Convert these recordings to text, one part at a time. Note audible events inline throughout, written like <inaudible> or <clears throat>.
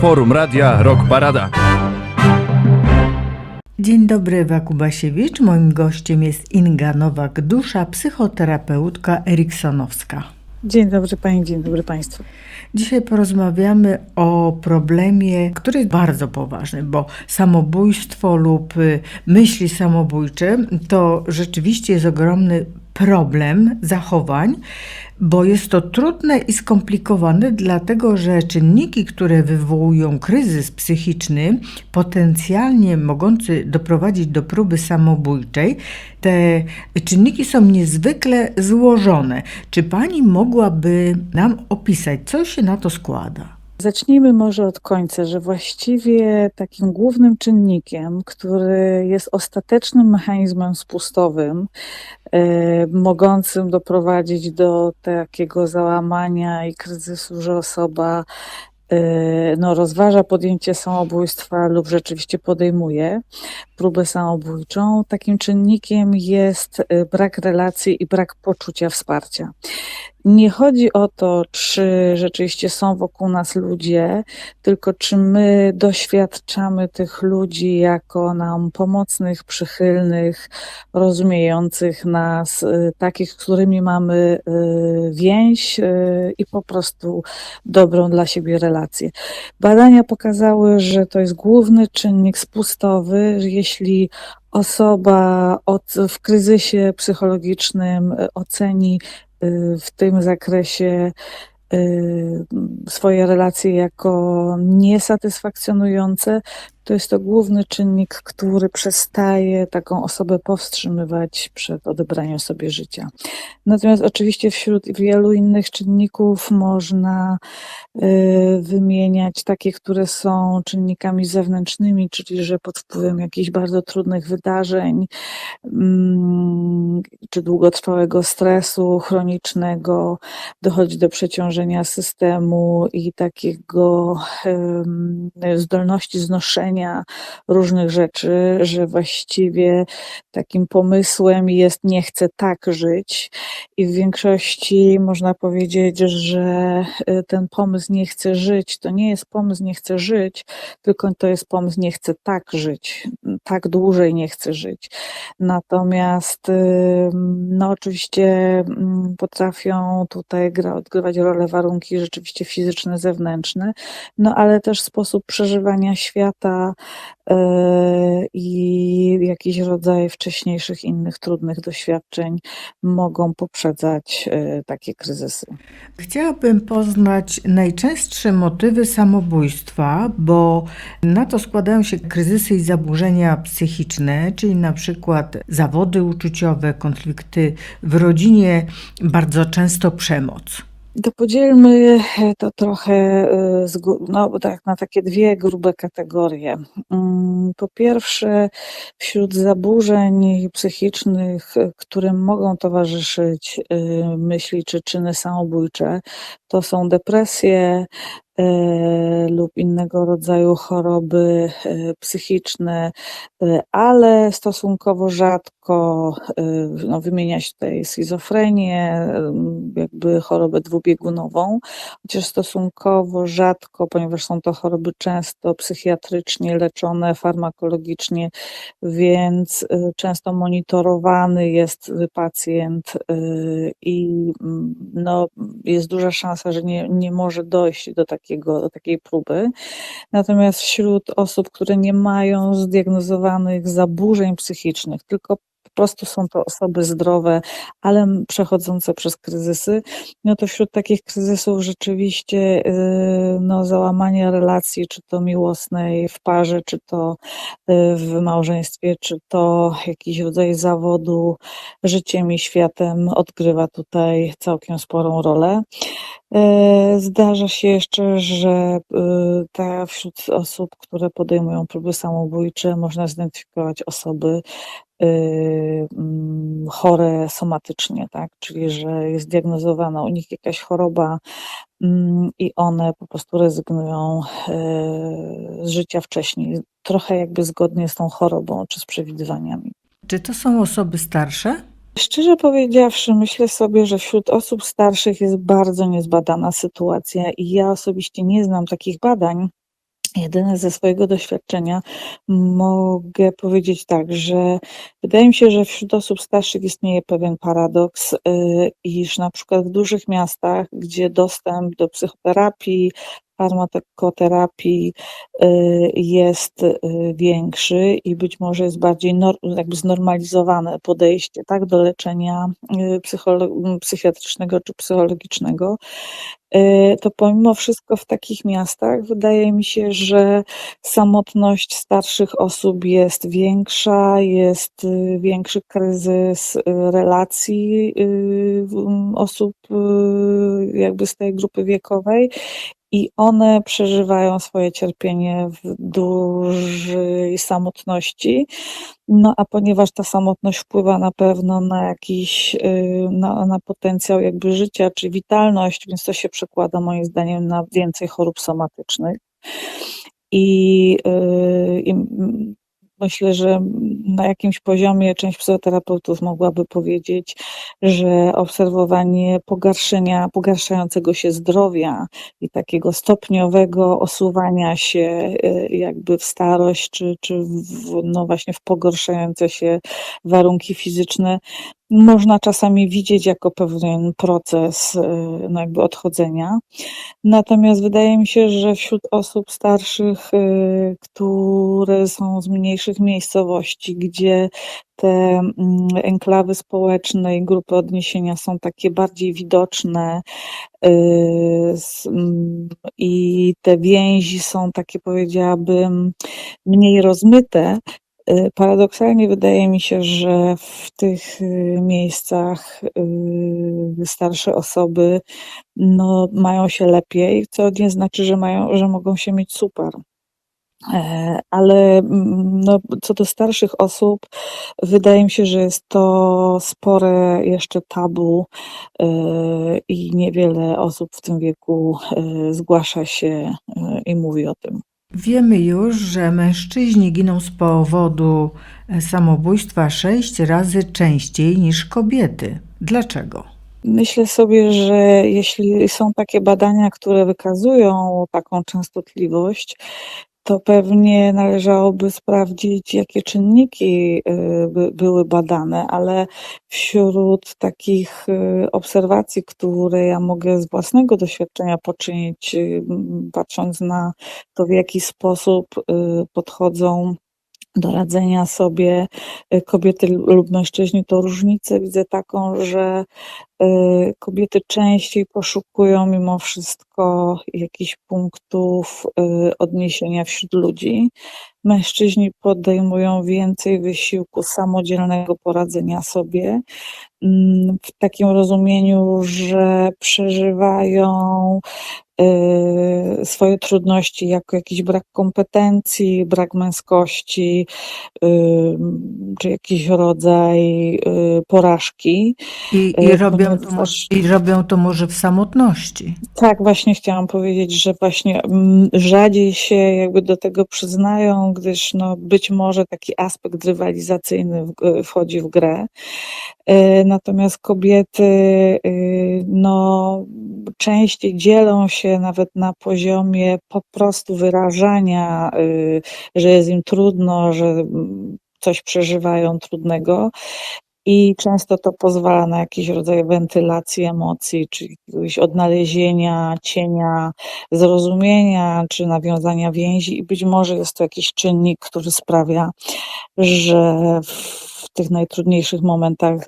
Forum Radia Rock Parada. Dzień dobry, Ewa Kubasiewicz. Moim gościem jest Inga Nowak-Dusza, psychoterapeutka eriksonowska. Dzień dobry Pani, dzień dobry Państwu. Dzisiaj porozmawiamy o problemie, który jest bardzo poważny, bo samobójstwo lub y, myśli samobójcze to rzeczywiście jest ogromny problem zachowań, bo jest to trudne i skomplikowane, dlatego że czynniki, które wywołują kryzys psychiczny, potencjalnie mogący doprowadzić do próby samobójczej, te czynniki są niezwykle złożone. Czy pani mogłaby nam opisać, co się na to składa? Zacznijmy może od końca, że właściwie takim głównym czynnikiem, który jest ostatecznym mechanizmem spustowym, e, mogącym doprowadzić do takiego załamania i kryzysu, że osoba no, rozważa podjęcie samobójstwa lub rzeczywiście podejmuje próbę samobójczą, takim czynnikiem jest e, brak relacji i brak poczucia wsparcia. Nie chodzi o to, czy rzeczywiście są wokół nas ludzie, tylko czy my doświadczamy tych ludzi jako nam pomocnych, przychylnych, rozumiejących nas, y, takich, z którymi mamy y, więź y, i po prostu dobrą dla siebie relację. Badania pokazały, że to jest główny czynnik spustowy, jeśli osoba od, w kryzysie psychologicznym oceni y, w tym zakresie swoje relacje jako niesatysfakcjonujące, to jest to główny czynnik, który przestaje taką osobę powstrzymywać przed odebraniem sobie życia. Natomiast oczywiście wśród wielu innych czynników można y, wymieniać takie, które są czynnikami zewnętrznymi, czyli że pod wpływem jakichś bardzo trudnych wydarzeń, mm, czy długotrwałego stresu chronicznego dochodzi do przeciążenia systemu i takiego zdolności znoszenia różnych rzeczy, że właściwie takim pomysłem jest nie chcę tak żyć. I w większości można powiedzieć, że y, ten pomysł nie chcę żyć to nie jest pomysł nie chcę żyć, tylko to jest pomysł nie chcę tak żyć, tak dłużej nie chcę żyć. Natomiast no oczywiście mm, potrafią tutaj odgrywać rolę warunki rzeczywiście fizyczne, zewnętrzne, no ale też sposób przeżywania świata y, i jakiś rodzaj wcześniejszych innych trudnych doświadczeń mogą poprzedzać y, takie kryzysy. Chciałabym poznać najczęstsze motywy samobójstwa, bo na to składają się kryzysy i zaburzenia psychiczne, czyli na przykład zawody uczuciowe, konflikty w rodzinie, bardzo często przemoc. To podzielmy to trochę y, no, tak, na takie dwie grube kategorie. Mm, Po pierwsze, wśród zaburzeń psychicznych, którym mogą towarzyszyć y, myśli czy czyny samobójcze, to są depresje lub innego rodzaju choroby e, psychiczne, e, ale stosunkowo rzadko e, no, wymienia się tutaj schizofrenię, jakby chorobę dwubiegunową, chociaż stosunkowo rzadko, ponieważ są to choroby często psychiatrycznie leczone, farmakologicznie, więc często monitorowany jest pacjent i mm, no, jest duża szansa, że nie, nie może dojść do, takiego, takiej próby. Natomiast wśród osób, które nie mają zdiagnozowanych zaburzeń psychicznych, tylko po prostu są to osoby zdrowe, ale przechodzące przez kryzysy, no to wśród takich kryzysów rzeczywiście y, no, załamanie relacji, czy to miłosnej w parze, czy to y, w małżeństwie, czy to jakiś rodzaj zawodu życiem i światem odgrywa tutaj całkiem sporą rolę. E, Zdarza się jeszcze, że y, ta wśród osób, które podejmują próby samobójcze, można zidentyfikować osoby y, mm, chore somatycznie, tak? Czyli że jest diagnozowana u nich jakaś choroba mm, i one po prostu rezygnują e, z życia wcześniej, trochę jakby zgodnie z tą chorobą czy z przewidywaniami. Czy to są osoby starsze? Szczerze powiedziawszy, myślę sobie, że wśród osób starszych jest bardzo niezbadana sytuacja i ja osobiście nie znam takich badań. Jedyne ze swojego doświadczenia mogę powiedzieć tak, że wydaje mi się, że wśród osób starszych istnieje pewien paradoks, y, iż na przykład w dużych miastach, gdzie dostęp do psychoterapii, farmakoterapii y, jest y, większy i być może jest bardziej jakby znormalizowane podejście tak, do leczenia y, psycholo- psychiatrycznego czy psychologicznego, to pomimo wszystko w takich miastach wydaje mi się, że samotność starszych osób jest większa, jest większy kryzys relacji osób jakby z tej grupy wiekowej i one przeżywają swoje cierpienie w dużej samotności. No a ponieważ ta samotność wpływa na pewno na jakiś, y, na, na potencjał jakby życia czy witalność, więc to się przekłada moim zdaniem na więcej chorób somatycznych. I, y, i myślę, że na jakimś poziomie część psychoterapeutów mogłaby powiedzieć, że obserwowanie pogarszenia, pogarszającego się zdrowia i takiego stopniowego osuwania się y, jakby w starość, czy, czy w, no właśnie w pogorszające się warunki fizyczne, można czasami widzieć jako pewien proces y, no jakby odchodzenia. Natomiast wydaje mi się, że wśród osób starszych, y, które są z mniejszych miejscowości, gdzie te mm, enklawy społeczne i grupy odniesienia są takie bardziej widoczne y, mm, i te więzi są takie, powiedziałabym, mniej rozmyte. Y, Paradoksalnie wydaje mi się, że w tych y, miejscach y, starsze osoby no, mają się lepiej, co nie znaczy, że mają, że mogą się mieć super. E, Ale mm, no, co do starszych osób, wydaje mi się, że jest to spore jeszcze tabu i niewiele osób w tym wieku zgłasza się i mówi o tym. Wiemy już, że mężczyźni giną z powodu e, samobójstwa sześć razy częściej niż kobiety. Dlaczego? Myślę sobie, że jeśli są takie badania, które wykazują taką częstotliwość, to pewnie należałoby sprawdzić, jakie czynniki y, by, były badane, ale wśród takich y, obserwacji, które ja mogę z własnego doświadczenia poczynić, y, patrząc na to, w jaki sposób podchodzą do radzenia sobie y, kobiety lub mężczyźni, to różnicę widzę taką, że y, kobiety częściej poszukują mimo wszystko jakichś punktów y, odniesienia wśród ludzi. Mężczyźni podejmują więcej wysiłku samodzielnego poradzenia sobie, mm, w takim rozumieniu, że przeżywają swoje trudności jako jakiś brak kompetencji, brak męskości, y, czy jakiś rodzaj y, porażki. I, i, robią, to może, I robią to może w samotności. Tak, właśnie chciałam powiedzieć, że właśnie mm, rzadziej się jakby do tego przyznają, gdyż no być może taki aspekt rywalizacyjny wchodzi w grę. Natomiast kobiety y, no, częściej dzielą się nawet na poziomie po prostu wyrażania, y, że jest im trudno, że mm, coś przeżywają trudnego. I często to pozwala na jakiś rodzaj wentylacji emocji, czy jakiegoś odnalezienia, cienia, zrozumienia, czy nawiązania więzi. I być może jest to jakiś czynnik, który sprawia, że w tych najtrudniejszych momentach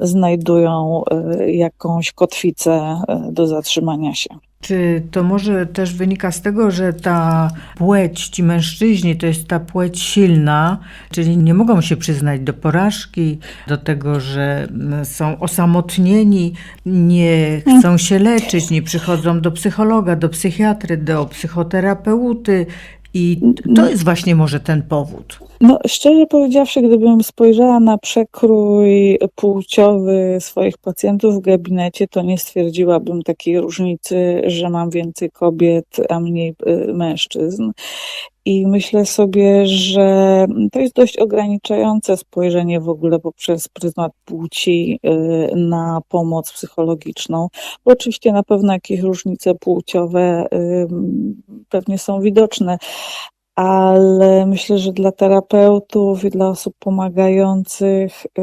znajdują y, jakąś kotwicę y, do zatrzymania się. Czy to może też wynika z tego, że ta płeć, ci mężczyźni, to jest ta płeć silna, czyli nie mogą się przyznać do porażki, do tego, że mm, są osamotnieni, nie chcą się leczyć, nie przychodzą do psychologa, do psychiatry, do psychoterapeuty i to jest właśnie może ten powód. No, szczerze powiedziawszy, gdybym spojrzała na przekrój płciowy swoich pacjentów w gabinecie, to nie stwierdziłabym takiej różnicy, że mam więcej kobiet, a mniej y, mężczyzn. I myślę sobie, że to jest dość ograniczające spojrzenie w ogóle poprzez pryzmat płci y, na pomoc psychologiczną, bo oczywiście na pewno jakieś różnice płciowe y, pewnie są widoczne, ale myślę, że dla terapeutów i dla osób pomagających y,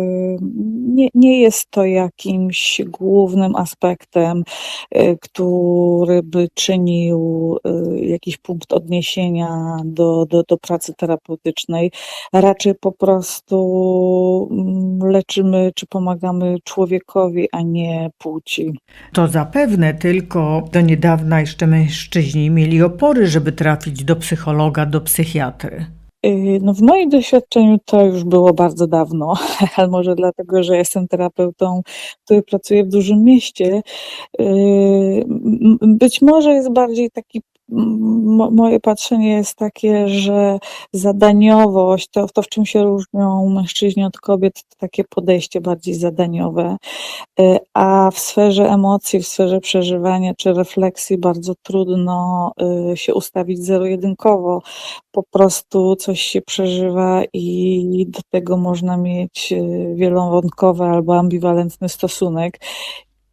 nie, nie jest to jakimś głównym aspektem, y, który by czynił y, jakiś punkt odniesienia do, do, do pracy terapeutycznej. Raczej po prostu mm, leczymy czy pomagamy człowiekowi, a nie płci. To zapewne tylko do niedawna jeszcze mężczyźni mieli opory, żeby trafić do psychologa, do psychiatry. Y, No w moim doświadczeniu to już było bardzo dawno, <laughs> ale może dlatego, że jestem terapeutą, który pracuje w dużym mieście. Y, Być może jest bardziej taki, mo- moje patrzenie jest takie, że zadaniowość, to, to w czym się różnią mężczyźni od kobiet, to takie podejście bardziej zadaniowe, Y, a w sferze emocji, w sferze przeżywania czy refleksji bardzo trudno y, się ustawić zero-jedynkowo po prostu coś się przeżywa i do tego można mieć y, wielowątkowy albo ambiwalentny stosunek.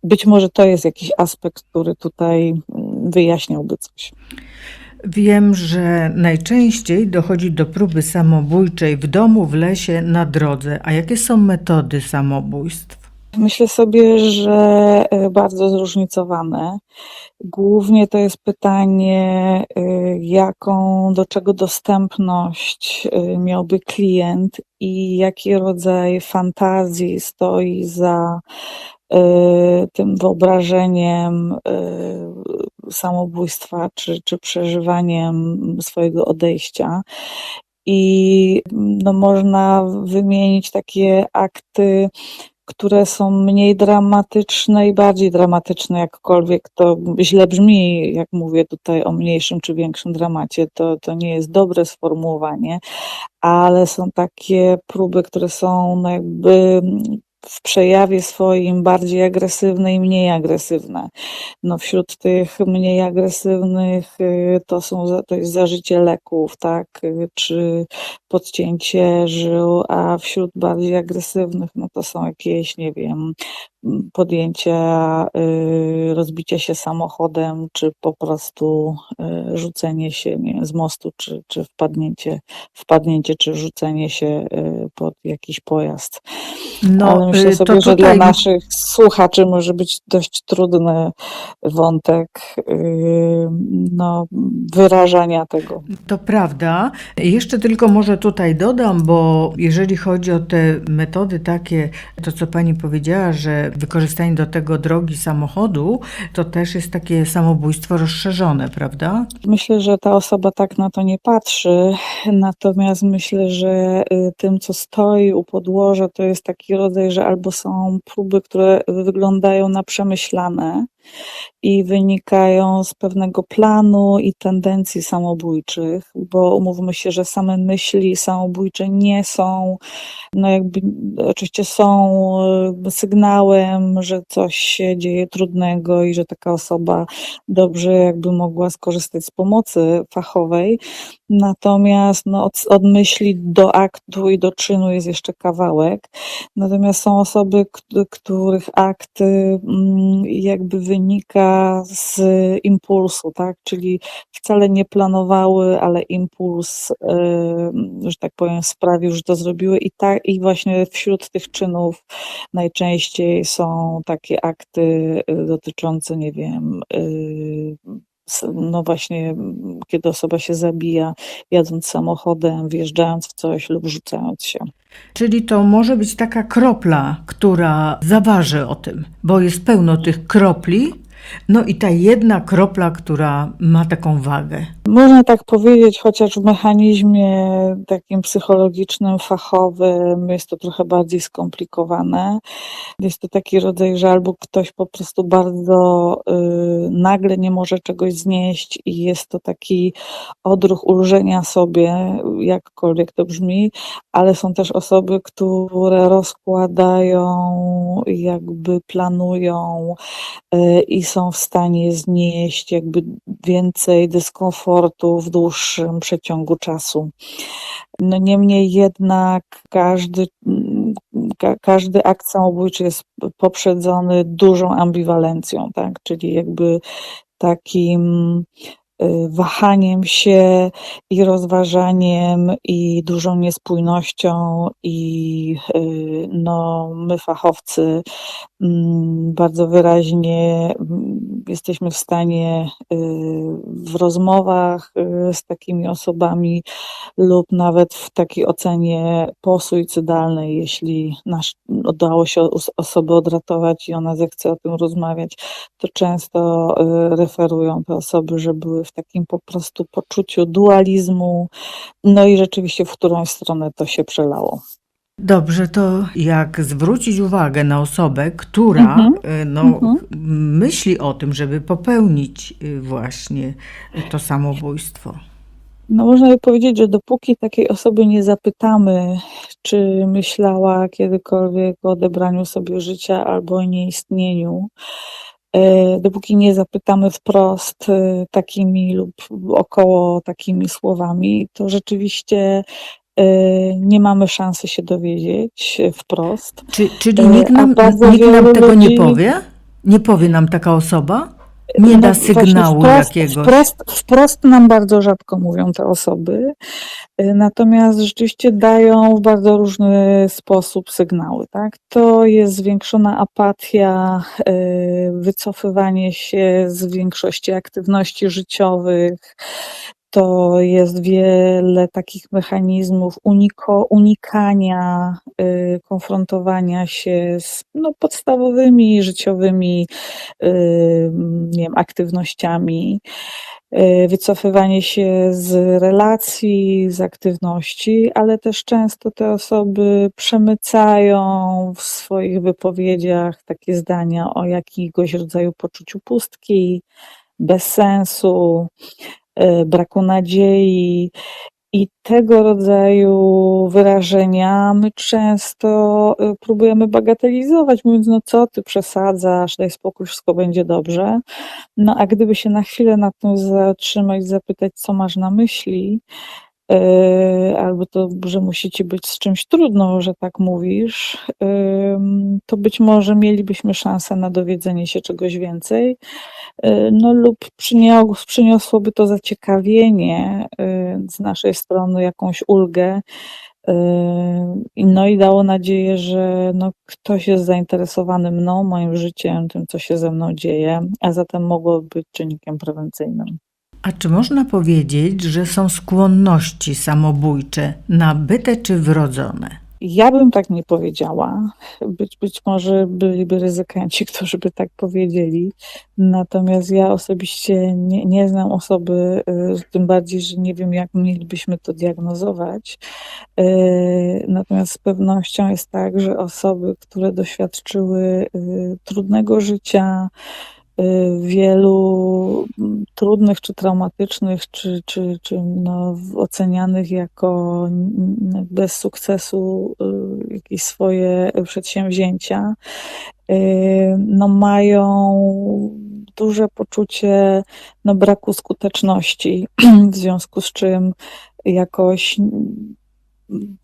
Być może to jest jakiś aspekt, który tutaj mm, wyjaśniałby coś. Wiem, że najczęściej dochodzi do próby samobójczej w domu, w lesie, na drodze. A jakie są metody samobójstw? Myślę sobie, że y, bardzo zróżnicowane. Głównie to jest pytanie, y, jaką, do czego dostępność y, miałby klient i jaki rodzaj fantazji stoi za tym wyobrażeniem samobójstwa czy, czy przeżywaniem swojego odejścia. I no, można wymienić takie akty, które są mniej dramatyczne i bardziej dramatyczne, jakkolwiek to źle brzmi, jak mówię tutaj o mniejszym czy większym dramacie, to, to nie jest dobre sformułowanie, ale są takie próby, które są no jakby w przejawie swoim bardziej agresywne i mniej agresywne. No wśród tych mniej agresywnych y, to są, to jest zażycie leków, tak, y, czy podcięcie żył, a wśród bardziej agresywnych, no to są jakieś, nie wiem, podjęcia, y, rozbicie się samochodem, czy po prostu y, rzucenie się, nie wiem, z mostu, czy, czy wpadnięcie, wpadnięcie, czy rzucenie się y, pod jakiś pojazd. Ale myślę y, sobie, że dla naszych słuchaczy może być dość trudny wątek yy, no, wyrażania tego. To prawda. Jeszcze tylko może tutaj dodam, bo jeżeli chodzi o te metody takie, to co pani powiedziała, że wykorzystanie do tego drogi samochodu, to też jest takie samobójstwo rozszerzone, prawda? Myślę, że ta osoba tak na to nie patrzy, natomiast myślę, że y, tym, co stoi u podłoża, to jest taki rodzaj, że albo są próby, które wyglądają na przemyślane i wynikają z pewnego planu i tendencji samobójczych, bo umówmy się, że same myśli samobójcze nie są, no jakby oczywiście są y, sygnałem, że coś się dzieje trudnego i że taka osoba dobrze jakby mogła skorzystać z pomocy fachowej. Natomiast no, od, od myśli do aktu i do czynu jest jeszcze kawałek. Natomiast są osoby, których akt y, mm, jakby wynika z impulsu, tak? Czyli wcale nie planowały, ale impuls, że tak powiem, sprawił, że to zrobiły i tak, i właśnie wśród tych czynów najczęściej są takie akty y, dotyczące, nie wiem, s- no właśnie, kiedy osoba się zabija, jadąc samochodem, wjeżdżając w coś lub rzucając się. Czyli to może być taka kropla, która zaważy o tym, bo jest pełno tych kropli No i ta jedna kropla, która ma taką wagę. Można tak powiedzieć, chociaż w mechanizmie takim psychologicznym, fachowym jest to trochę bardziej skomplikowane. Jest to taki rodzaj żalbu, ktoś po prostu bardzo y, nagle nie może czegoś znieść i jest to taki odruch ulżenia sobie, jakkolwiek to brzmi, ale są też osoby, które rozkładają, jakby planują y, i są w stanie znieść jakby więcej dyskomfortu w dłuższym przeciągu czasu. No niemniej jednak każdy, ka, każdy akt samobójczy jest poprzedzony dużą ambiwalencją, tak? Czyli jakby takim wahaniem się i rozważaniem i dużą niespójnością i y, no my fachowcy mm, bardzo wyraźnie mm, jesteśmy w stanie y, w rozmowach y, z takimi osobami lub nawet w takiej ocenie posuicydalnej, jeśli nasz, udało się os- osobę odratować i ona zechce o tym rozmawiać, to często y, referują te osoby, że były w takim po prostu poczuciu dualizmu, no i rzeczywiście w którąś stronę to się przelało. Dobrze, to jak zwrócić uwagę na osobę, która Mhm, y, no, mhm. myśli o tym, żeby popełnić y, właśnie to samobójstwo? No można by powiedzieć, że dopóki takiej osoby nie zapytamy, czy myślała kiedykolwiek o odebraniu sobie życia albo o nieistnieniu, e, dopóki nie zapytamy wprost e, takimi lub około takimi słowami, to rzeczywiście e, nie mamy szansy się dowiedzieć wprost. Czy, czyli E, nikt nam, nikt nam tego nie ludzi- powie? Nie powie nam taka osoba? Nie No da właśnie sygnału wprost, jakiegoś? Wprost, wprost nam bardzo rzadko mówią te osoby, y, natomiast rzeczywiście dają w bardzo różny sposób sygnały. Tak? To jest zwiększona apatia, y, wycofywanie się z większości aktywności życiowych. To jest wiele takich mechanizmów uniko, unikania, y, konfrontowania się z no, podstawowymi życiowymi y, nie wiem, aktywnościami, y, wycofywanie się z relacji, z aktywności, ale też często te osoby przemycają w swoich wypowiedziach takie zdania o jakiegoś rodzaju poczuciu pustki, bezsensu, y, braku nadziei. I tego rodzaju wyrażenia my często y, próbujemy bagatelizować, mówiąc, no co ty przesadzasz, daj spokój, wszystko będzie dobrze. No a gdyby się na chwilę nad tym zatrzymać, zapytać, co masz na myśli, albo to, że musi ci być z czymś trudno, że tak mówisz, to być może mielibyśmy szansę na dowiedzenie się czegoś więcej. Yy, No lub przynios, przyniosłoby to zaciekawienie yy, z naszej strony, jakąś ulgę. yy, No i dało nadzieję, że no, ktoś jest zainteresowany mną, moim życiem, tym, co się ze mną dzieje, a zatem mogło być czynnikiem prewencyjnym. A czy można powiedzieć, że są skłonności samobójcze nabyte czy wrodzone? Ja bym tak nie powiedziała. Być, być może byliby ryzykanci, <laughs> którzy by tak powiedzieli. Natomiast ja osobiście nie, nie znam osoby, y, tym bardziej, że nie wiem, jak mielibyśmy to diagnozować. Y, Natomiast z pewnością jest tak, że osoby, które doświadczyły y, trudnego życia, wielu mm, trudnych czy traumatycznych, czy, czy, czy no, ocenianych jako bez sukcesu y, jakieś swoje przedsięwzięcia, y, no, mają duże poczucie no, braku skuteczności, <clears throat> w związku z czym jakoś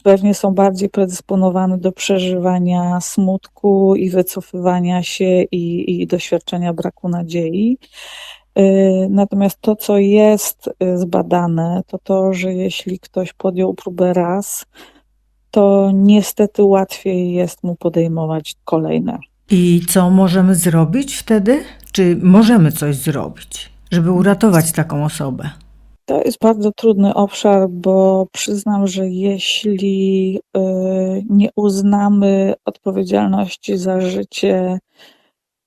pewnie są bardziej predysponowane do przeżywania smutku i wycofywania się i, i doświadczenia braku nadziei. Y, Natomiast to, co jest y, zbadane, to to, że jeśli ktoś podjął próbę raz, to niestety łatwiej jest mu podejmować kolejne. I co możemy zrobić wtedy? Czy możemy coś zrobić, żeby uratować taką osobę? To jest bardzo trudny obszar, bo przyznam, że jeśli y, nie uznamy odpowiedzialności za życie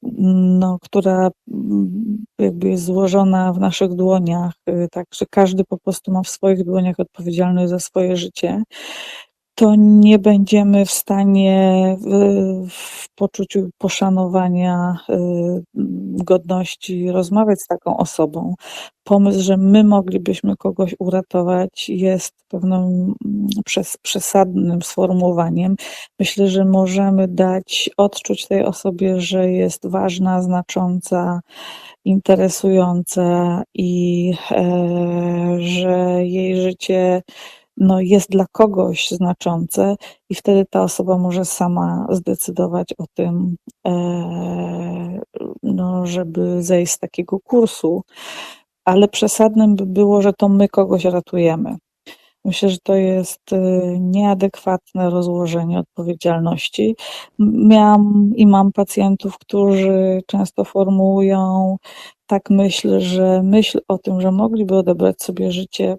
no, która mm, jakby jest złożona w naszych dłoniach, y, tak, że każdy po prostu ma w swoich dłoniach odpowiedzialność za swoje życie, to nie będziemy w stanie w, poczuciu poszanowania, y, godności rozmawiać z taką osobą. Pomysł, że my moglibyśmy kogoś uratować, jest pewnym mm, przez, przesadnym sformułowaniem. Myślę, że możemy dać odczuć tej osobie, że jest ważna, znacząca, interesująca i e, że jej życie no, jest dla kogoś znaczące, i wtedy ta osoba może sama zdecydować o tym, e, no, żeby zejść z takiego kursu, ale przesadnym by było, że to my kogoś ratujemy. Myślę, że to jest y, nieadekwatne rozłożenie odpowiedzialności. Miałam i mam pacjentów, którzy często formułują tak myśl, że myśl o tym, że mogliby odebrać sobie życie,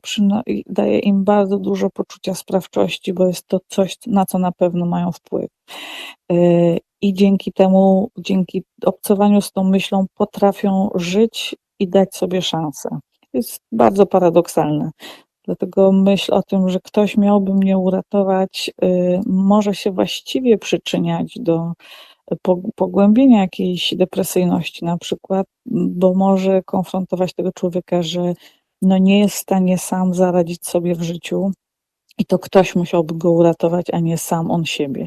daje im bardzo dużo poczucia sprawczości, bo jest to coś, na co na pewno mają wpływ. Y, I dzięki temu, dzięki obcowaniu z tą myślą, potrafią żyć i dać sobie szansę. Jest bardzo paradoksalne. Dlatego myśl o tym, że ktoś miałby mnie uratować, y, może się właściwie przyczyniać do po- pogłębienia jakiejś depresyjności, na przykład, bo może konfrontować tego człowieka, że no nie jest w stanie sam zaradzić sobie w życiu i to ktoś musiałby go uratować, a nie sam on siebie.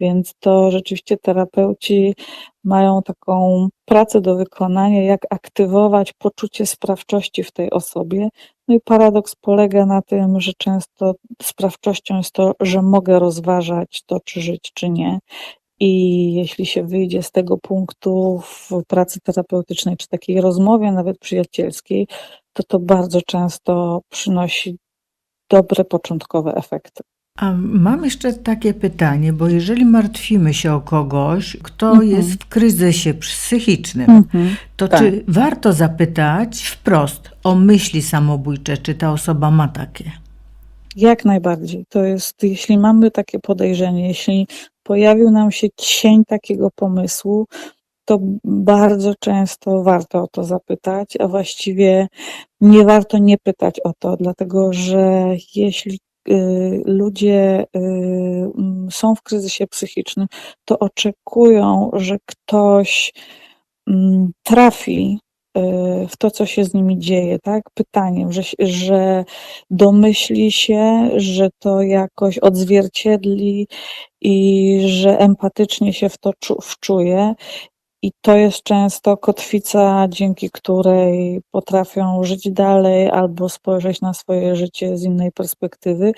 Więc to rzeczywiście terapeuci mają taką pracę do wykonania, jak aktywować poczucie sprawczości w tej osobie. No i paradoks polega na tym, że często sprawczością jest to, że mogę rozważać to, czy żyć, czy nie. I jeśli się wyjdzie z tego punktu w pracy terapeutycznej, czy takiej rozmowie, nawet przyjacielskiej, to to bardzo często przynosi dobre początkowe efekty. A mam jeszcze takie pytanie, bo jeżeli martwimy się o kogoś, kto Mhm. jest w kryzysie psychicznym, Mhm. to tak. czy warto zapytać wprost o myśli samobójcze, czy ta osoba ma takie? Jak najbardziej. To jest, jeśli mamy takie podejrzenie, jeśli pojawił nam się cień takiego pomysłu, to bardzo często warto o to zapytać, a właściwie nie warto nie pytać o to, dlatego że jeśli y, ludzie y, są w kryzysie psychicznym, to oczekują, że ktoś mm, trafi y, w to, co się z nimi dzieje, tak? Pytaniem, że, że domyśli się, że to jakoś odzwierciedli i że empatycznie się w to czu- wczuje. I to jest często kotwica, dzięki której potrafią żyć dalej albo spojrzeć na swoje życie z innej perspektywy.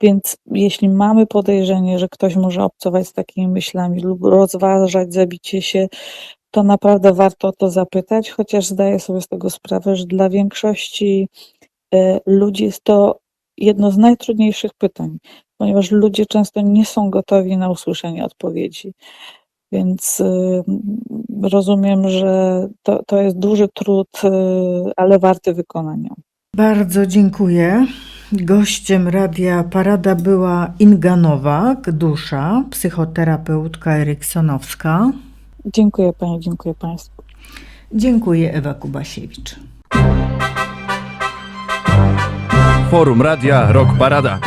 Więc jeśli mamy podejrzenie, że ktoś może obcować z takimi myślami lub rozważać zabicie się, to naprawdę warto o to zapytać, chociaż zdaję sobie z tego sprawę, że dla większości e, ludzi jest to jedno z najtrudniejszych pytań, ponieważ ludzie często nie są gotowi na usłyszenie odpowiedzi. Więc y, rozumiem, że to, to jest duży trud, y, ale warty wykonania. Bardzo dziękuję. Gościem Radia Parada była Inga Nowak, dusza, psychoterapeutka Eryksonowska. Dziękuję Pani, dziękuję Państwu. Dziękuję Ewa Kubasiewicz. Forum Radia Rock Parada.